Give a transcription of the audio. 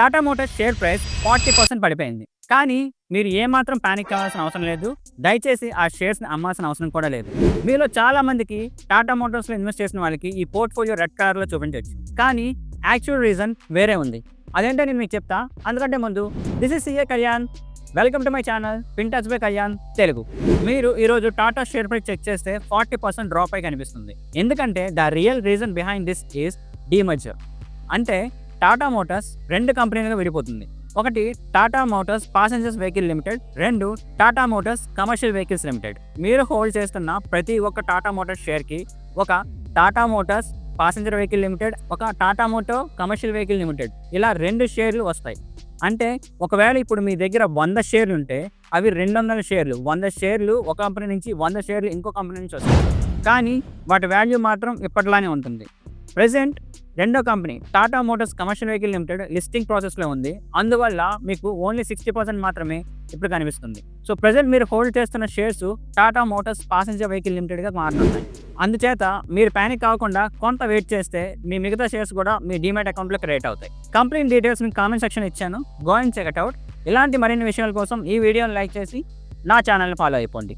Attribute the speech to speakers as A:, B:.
A: Tata Motors share price forty percent పడిపోయింది. కానీ మీరు ఏమాత్రం పానిక్ కావాల్సిన అవసరం లేదు. దయచేసి ఆ షేర్స్ని అమ్మాల్సిన అవసరం కూడా లేదు. మీలో చాలా మందికి టాటా మోటార్స్లో ఇన్వెస్ట్ చేసిన వాళ్ళకి ఈ పోర్ట్ఫోలియో రెడ్ కలర్లో చూపించవచ్చు. కానీ యాక్చువల్ రీజన్ వేరే ఉంది. అదేంటో నేను మీకు చెప్తా. అందుకంటే ముందు this is CA Kalyan welcome to my channel FinTouch by Kalyan Telugu మీరు ఈరోజు టాటా షేర్ ప్రైస్ చెక్ చేస్తే ఫార్టీ పర్సెంట్ డ్రాప్ అయి కనిపిస్తుంది. ఎందుకంటే the real reason behind this is demerger అంటే టాటా మోటార్స్ రెండు కంపెనీలుగా విడిపోతుంది. ఒకటి Tata Motors passengers vehicle limited రెండు Tata Motors commercial vehicles limited మీరు హోల్డ్ చేస్తున్న ప్రతి ఒక్క టాటా మోటార్స్ షేర్కి ఒక Tata Motors passenger vehicle limited ఒక Tata Motors commercial vehicle limited ఇలా రెండు షేర్లు వస్తాయి. అంటే ఒకవేళ ఇప్పుడు మీ దగ్గర వంద షేర్లు ఉంటే అవి రెండు వందల షేర్లు వంద షేర్లు ఒక కంపెనీ నుంచి వంద షేర్లు ఇంకో కంపెనీ నుంచి వస్తాయి. కానీ వాటి వాల్యూ మాత్రం ఇప్పటిలానే ఉంటుంది. ప్రజెంట్ రెండో company Tata Motors commercial vehicle limited listing ప్రాసెస్లో ఉంది. అందువల్ల మీకు ఓన్లీ సిక్స్టీ పర్సెంట్ మాత్రమే ఇప్పుడు కనిపిస్తుంది. సో ప్రజెంట్ మీరు హోల్డ్ చేస్తున్న shares Tata Motors passenger vehicle లిమిటెడ్గా మారుతున్నాయి. అందుచేత మీరు ప్యానిక్ కాకుండా కొంత వెయిట్ చేస్తే మీ మిగతా షేర్స్ కూడా మీ డిమాట్ అకౌంట్లో క్రియేట్ అవుతాయి. కంపెనీ డీటెయిల్స్ మీకు కామెంట్ సెక్షన్ ఇచ్చాను. గో అండ్ చెక్ అవుట్ ఇలాంటి మరిన్ని విషయాల కోసం ఈ వీడియోని లైక్ చేసి నా ఛానల్ని ఫాలో అయిపోండి.